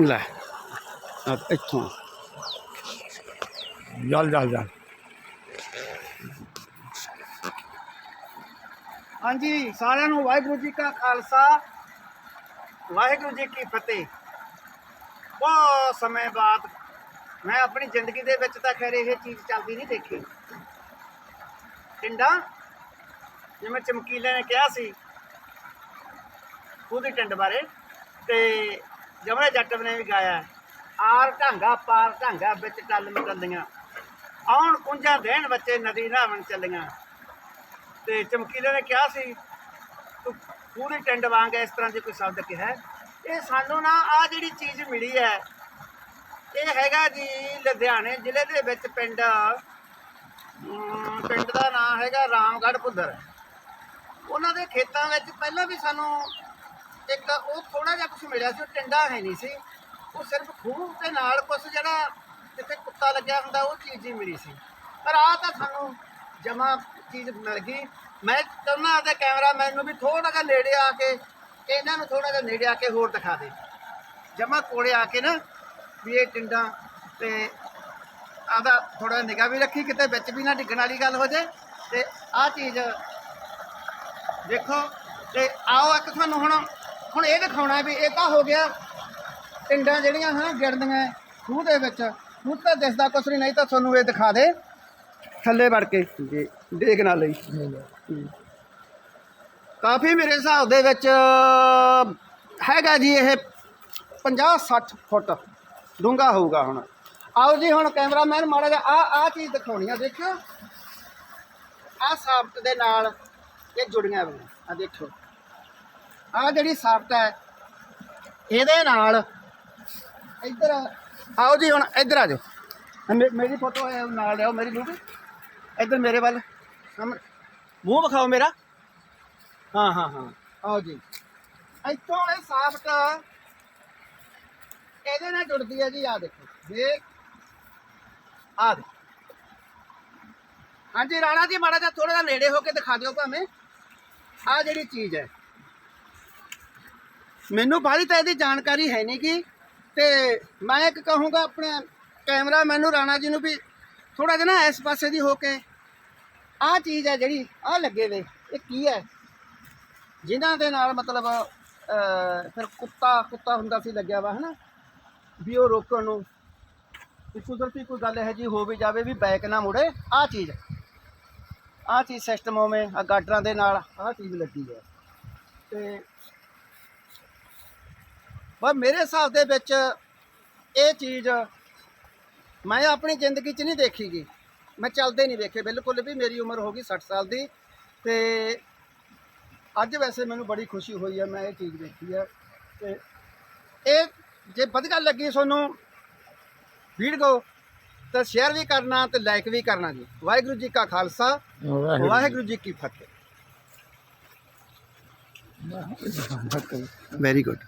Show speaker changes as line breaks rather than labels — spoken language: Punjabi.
ਲੈ ਆ ਇੱਥੋਂ ਜਲ ਜਲ ਜਲ
ਹਾਂਜੀ ਸਾਰਿਆਂ ਨੂੰ ਵਾਹਿਗੁਰੂ ਜੀ ਕਾ ਖਾਲਸਾ ਵਾਹਿਗੁਰੂ ਜੀ ਕੀ ਫਤਿਹ। ਬਹੁਤ ਸਮੇਂ ਬਾਅਦ ਮੈਂ ਆਪਣੀ ਜ਼ਿੰਦਗੀ ਦੇ ਵਿੱਚ ਤਾਂ ਖੈਰ ਇਹ ਚੀਜ਼ ਚੱਲਦੀ ਨਹੀਂ ਦੇਖੀ। ਟਿੰਡਾ ਜਿਵੇਂ ਚਮਕੀਲੇ ਨੇ ਕਿਹਾ ਸੀ ਉਹਦੀ ਟਿੰਡ ਬਾਰੇ ਤੇ ਜਮਲੇ ਜੱਟ ਨੇ ਵੀ ਗਾਇਆ ਆਰ ਢਾਂਗਾ, ਪਾਰ ਢਾਂਗਾ, ਵਿੱਚ ਟੱਲ ਮਟੱਲੀਆਂ ਆਉਣ ਕੁੰਜਾਂ ਦੇਣ ਬੱਚੇ ਨਦੀ ਨਹਾਵਣ ਚੱਲੀਆਂ। ਤੇ ਚਮਕੀਲੇ ਨੇ ਕਿਹਾ ਸੀ, ਤੂੰ ਪੂਰੀ ਟਿੰਡ ਵਾਂਗ ਇਸ ਤਰ੍ਹਾਂ ਦੇ ਕੋਈ ਸ਼ਬਦ ਕਿਹਾ ਇਹ ਸਾਨੂੰ ਨਾ ਆ ਜਿਹੜੀ ਚੀਜ਼ ਮਿਲੀ ਹੈ, ਇਹ ਹੈਗਾ ਜੀ ਲੁਧਿਆਣੇ ਜ਼ਿਲ੍ਹੇ ਦੇ ਵਿੱਚ ਪਿੰਡ ਪਿੰਡ ਦਾ ਨਾਮ ਹੈਗਾ ਰਾਮਗੜ੍ਹ ਪੁੱਧਰ ਉਹਨਾਂ ਦੇ ਖੇਤਾਂ ਵਿੱਚ ਪਹਿਲਾਂ ਵੀ ਸਾਨੂੰ ਇੱਕ ਉਹ ਥੋੜਾ ਜਿਹਾ ਕੁਝ ਮਿਲਿਆ ਸੀ, ਉਹ ਟਿੰਡਾ ਹੈ ਨਹੀਂ ਸੀ। ਉਹ ਸਿਰਫ ਖੂਹ ਦੇ ਨਾਲ ਕੁਝ ਜਿਹੜਾ ਜਿੱਥੇ ਕੁੱਤਾ ਲੱਗਿਆ ਹੁੰਦਾ, ਉਹ ਚੀਜ਼ ਹੀ ਮਿਲੀ ਸੀ। ਪਰ ਆ ਤਾਂ ਸਾਨੂੰ ਜਮਾ ਚੀਜ਼ ਮਿਲ ਗਈ। ਮੈਂ ਚਾਹੁੰਦਾ ਆਪਦੇ ਕੈਮਰਾਮੈਨ ਨੂੰ ਵੀ ਥੋੜਾ ਜਿਹਾ ਨੇੜੇ ਆ ਕੇ, ਇਹਨਾਂ ਨੂੰ ਥੋੜਾ ਜਿਹਾ ਨੇੜੇ ਆ ਕੇ ਹੋਰ ਦਿਖਾ ਦੇ। ਜਮਾ ਕੋਲੇ ਆ ਕੇ ਨਾ, ਵੀ ਇਹ ਟਿੰਡਾ ਤੇ ਆਦਾ ਥੋੜਾ ਨਿਗਾਹ ਵੀ ਰੱਖੀ, ਕਿਤੇ ਵਿੱਚ ਵੀ ਨਾ ਡਿੱਗਣ ਵਾਲੀ ਗੱਲ ਹੋ ਜੇ। ਤੇ ਆਹ ਚੀਜ਼ ਦੇਖੋ, ਤੇ ਆਓ ਇੱਕ ਤੁਹਾਨੂੰ ਹੁਣ ਹੁਣ ਇਹ ਦਿਖਾਉਣਾ ਵੀ ਇਹ ਤਾਂ ਹੋ ਗਿਆ। ਟਿੰਡਾਂ ਜਿਹੜੀਆਂ ਹਨ ਗਿਰਦੀਆਂ ਖੂਹ ਦੇ ਵਿੱਚ। ਖੂਹ ਤਾਂ ਦਿਸਦਾ ਕੁਛ ਨਹੀਂ ਨਹੀਂ ਤਾਂ ਤੁਹਾਨੂੰ ਇਹ ਦਿਖਾ ਦੇ। ਥੱਲੇ ਵੜ ਕੇ।
ਜੀ ਦੇਖ ਨਾ ਲਈ।
ਕਾਫੀ ਮੇਰੇ ਹਿਸਾਬ ਦੇ ਵਿੱਚ ਹੈਗਾ ਜੀ ਇਹ 50 60 ਫੁੱਟ। ਡੂੰਘਾ ਹੋਊਗਾ ਹੁਣ। ਆਓ ਜੀ ਹੁਣ ਕੈਮਰਾਮੈਨ ਮਾੜਾ ਜਿਹਾ ਆ ਆ ਚੀਜ਼ ਦਿਖਾਉਣੀ ਆ ਦੇਖਿਓ। ਆ ਸਾਫਟ ਦੇ ਨਾਲ ਇਹ ਜੁੜੀਆਂ ਹੋਈਆਂ ਆ ਦੇਖੋ ਆ ਜਿਹੜੀ ਸਾਫਟ ਹੈ, ਇਹਦੇ ਨਾਲ ਇੱਧਰ ਆਓ ਜੀ, ਹੁਣ ਇੱਧਰ ਆ ਜਾਓ। ਮੇ- ਮੇਰੀ ਫੋਟੋ ਹੈ ਨਾਲ ਲਿਆਓ, ਮੇਰੀ ਲੂਕ ਇੱਧਰ ਮੇਰੇ ਵੱਲ ਮੂੰਹ ਵਿਖਾਓ ਮੇਰਾ। ਹਾਂ ਹਾਂ ਹਾਂ। ਆਓ ਜੀ। ਇੱਥੋਂ ਇਹ ਸਾਫਟ ਇਹਦੇ ਨਾਲ ਜੁੜਦੀ ਹੈ ਜੀ ਆ ਦੇਖੋ। ਜੇ ਆ ਦੇ ਹਾਂਜੀ, ਰਾਣਾ ਜੀ, ਮਾੜਾ ਜਿਹਾ ਥੋੜਾ ਜਿਹਾ ਨੇੜੇ ਹੋ ਕੇ ਦਿਖਾ ਦਿਓ ਭਾਵੇਂ। ਆ ਜਿਹੜੀ ਚੀਜ਼ ਹੈ। ਮੈਨੂੰ ਬਾਹਲੀ ਤਾਂ ਇਹਦੀ ਜਾਣਕਾਰੀ ਹੈ ਨਹੀਂ ਗੀ। ਤੇ ਮੈਂ ਇੱਕ ਕਹੂੰਗਾ ਆਪਣੇ ਕੈਮਰਾ ਮੈਨੂੰ ਰਾਣਾ ਜੀ ਨੂੰ ਵੀ ਥੋੜਾ ਜਿਹਾ ਨਾ ਇਸ ਪਾਸੇ ਦੀ ਹੋ ਕੇ। ਆਹ ਚੀਜ਼ ਹੈ ਜਿਹੜੀ, ਆਹ ਲੱਗੇ ਵੇ, ਇਹ ਕੀ ਹੈ? ਜਿਨ੍ਹਾਂ ਦੇ ਨਾਲ ਮਤਲਬ ਫਿਰ ਕੁੱਤਾ ਕੁੱਤਾ ਹੁੰਦਾ ਸੀ ਲੱਗਿਆ ਵਾ, ਹਨਾ? ਵੀ ਉਹ ਰੋਕਣ ਨੂੰ। ਵੀ ਕੁਦਰਤੀ ਕੋਈ ਗੱਲ ਇਹੋ ਜੀ ਹੋ ਵੀ ਜਾਵੇ ਵੀ ਬੈਕ ਨਾ ਮੁੜੇ, ਆਹ ਚੀਜ਼। ਆਹ ਚੀਜ਼ ਸਿਸਟਮ ਉਵੇਂ ਆ ਗਾਡਰਾਂ ਦੇ ਨਾਲ, ਆਹ ਚੀਜ਼ ਲੱਗੀ ਹੈ। ਤੇ ਬਸ ਮੇਰੇ ਹਿਸਾਬ ਦੇ ਵਿੱਚ ਇਹ ਚੀਜ਼ ਮੈਂ ਆਪਣੀ ਜ਼ਿੰਦਗੀ 'ਚ ਨਹੀਂ ਦੇਖੀਗੀ। ਮੈਂ ਚੱਲਦੇ ਨਹੀਂ ਵੇਖੇ। ਬਿਲਕੁਲ ਵੀ ਮੇਰੀ ਉਮਰ ਹੋ ਗਈ 60 ਸਾਲ ਦੀ ਤੇ ਅੱਜ ਵੈਸੇ ਮੈਨੂੰ ਬੜੀ ਖੁਸ਼ੀ ਹੋਈ ਹੈ ਮੈਂ ਇਹ ਚੀਜ਼ ਦੇਖੀ ਹੈ ਤੇ ਇਹ ਜੇ ਵਧੀਆ ਲੱਗੀ ਤੁਹਾਨੂੰ ਵੀਡੀਓ ਤਾਂ ਸ਼ੇਅਰ ਵੀ ਕਰਨਾ ਤੇ ਲਾਈਕ ਵੀ ਕਰਨਾ ਜੀ। ਵਾਹਿਗੁਰੂ ਜੀ ਕਾ ਖਾਲਸਾ ਵਾਹਿਗੁਰੂ ਜੀ ਕੀ ਫਤਿਹ। Very good